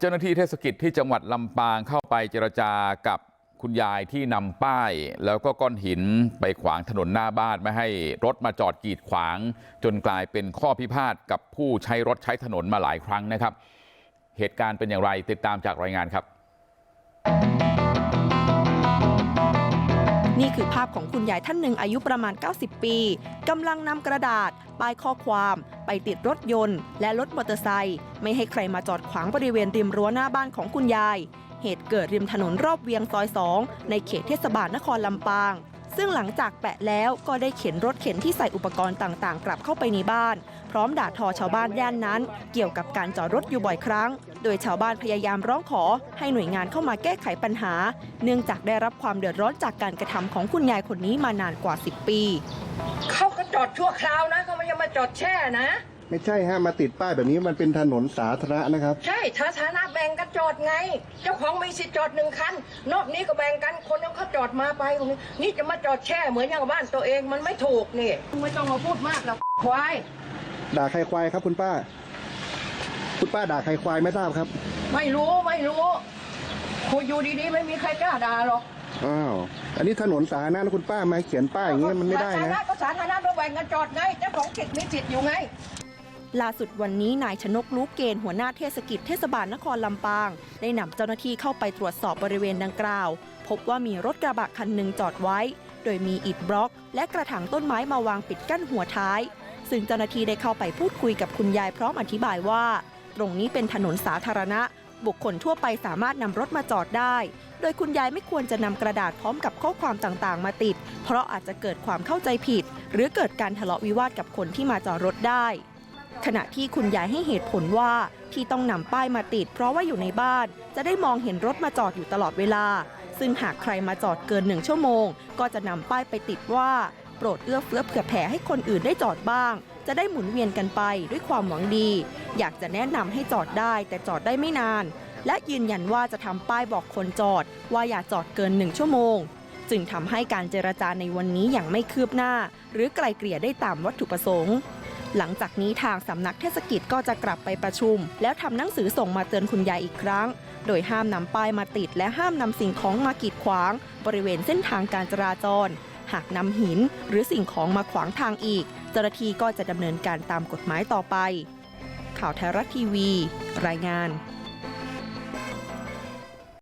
เจ้าหน้าที่เทศกิจที่จังหวัดลำปางเข้าไปเจรจากับคุณยายที่นำป้ายแล้วก็ก้อนหินไปขวางถนนหน้าบ้านไม่ให้รถมาจอดกีดขวางจนกลายเป็นข้อพิพาทกับผู้ใช้รถใช้ถนนมาหลายครั้งนะครับเหตุการณ์เป็นอย่างไรติดตามจากรายงานครับ นี่คือภาพของคุณยายท่านหนึ่งอายุประมาณ 90 ปีกำลังนำกระดาษ ป้ายข้อความ ไปติดรถยนต์ และรถมอเตอร์ไซค์ไม่ให้ใครมาจอดขวางบริเวณริมรั้วหน้าบ้านของคุณยาย เหตุเกิดริมถนนรอบเวียงซอย2ในเขตเทศบาลนครลำปาง ซึ่งหลังจากแปะแล้วก็ได้เข็นรถเข็นที่ใส่อุปกรณ์ต่างๆ กลับเข้าไปในบ้าน พร้อมด่าทอชาวบ้านย่านนั้น เกี่ยวกับการจอดรถอยู่บ่อยครั้ง โดยชาวบ้านพยายามร้องขอ ให้หน่วยงานเข้ามาแก้ไขปัญหา เนื่องจากได้รับความเดือดร้อนจากการกระทำของคุณยายคนนี้มานานกว่า 10 ปี เขาก็จอดชั่วคราวนะเขาไม่ยังมาจอดแช่นะ ไม่ใช่ฮะมาติดป้ายแบบนี้มันเป็นถนนสาธารณะนะครับ ใช่ถ้าฐานะแบ่งกันจอดไง เจ้าของมีสิทธิ์จอดหนึ่งคัน นอกนี้ก็แบ่งกันคนนึงเขาจอดมาไปตรงนี้นี่จะมาจอดแช่เหมือนอย่างบ้านตัวเองมันไม่ถูกนี่ไม่ต้องมาพูดมากหรอกควายด่าใครควายครับคุณป้า คุณป้าด่าใครควายไม่ทราบครับ ไม่รู้ไม่รู้คุยอยู่ดีๆไม่มีใครกล้าด่าหรอกอ้าวอันนี้ถนนสาธารณะนะคุณป้ามาเขียนป้ายอย่างนี้มันไม่ได้สาธารนะณะก็สาธารณะเราแบ่งกันจอดไงเจ้าของสิทธิ์มีสิทธิ์อยู่ไง ล่าสุดวันนี้นายชนกลูกเกณฑ์หัวหน้าเทศกิจเทศบาลนครลำปาง ได้นำเจ้าหน้าที่เข้าไปตรวจสอบบริเวณดังกล่าว พบว่ามีรถกระบะคันหนึ่งจอดไว้ โดยมีอิฐบล็อก และกระถางต้นไม้มาวางปิดกั้นหัวท้าย ซึ่งเจ้าหน้าที่ได้เข้าไปพูดคุยกับคุณยายพร้อมอธิบายว่า ตรงนี้เป็นถนนสาธารณะ บุคคลทั่วไปสามารถนำรถมาจอดได้ โดยคุณยายไม่ควรจะนำกระดาษพร้อมกับข้อความต่างๆ มาติด เพราะอาจจะเกิดความเข้าใจผิด หรือเกิดการทะเลาะวิวาทกับคนที่มาจอดรถได้ ขณะที่คุณยายให้เหตุผลว่าที่ต้องนำป้ายมาติด เพราะว่าอยู่ในบ้าน จะได้มองเห็นรถมาจอดอยู่ตลอดเวลา ซึ่งหากใครมาจอดเกินหนึ่งชั่วโมง ก็จะนำป้ายไปติดว่า โปรดเอื้อเฟื้อเผื่อแผ่ให้คนอื่นได้จอดบ้าง จะได้หมุนเวียนกันไปด้วยความหวังดี อยากจะแนะนำให้จอดได้แต่จอดได้ไม่นาน และยืนยันว่าจะทำป้ายบอกคนจอด ว่าอย่าจอดเกินหนึ่งชั่วโมงจึงทำให้การเจรจาในวันนี้อย่างไม่คืบหน้า หรือไกลเกลี่ยได้ตามวัตถุประสงค์ หลังจากนี้ทางสำนักเทศกิจก็จะกลับไปประชุม แล้วทำหนังสือส่งมาเตือนคุณยายอีกครั้ง โดยห้ามนำป้ายมาติดและห้ามนำสิ่งของมากีดขวาง บริเวณเส้นทางการจราจร หากนำหินหรือสิ่งของมาขวางทางอีก เจ้าหน้าที่ก็จะดำเนินการตามกฎหมายต่อไป ข่าวไทยรัฐทีวี รายงาน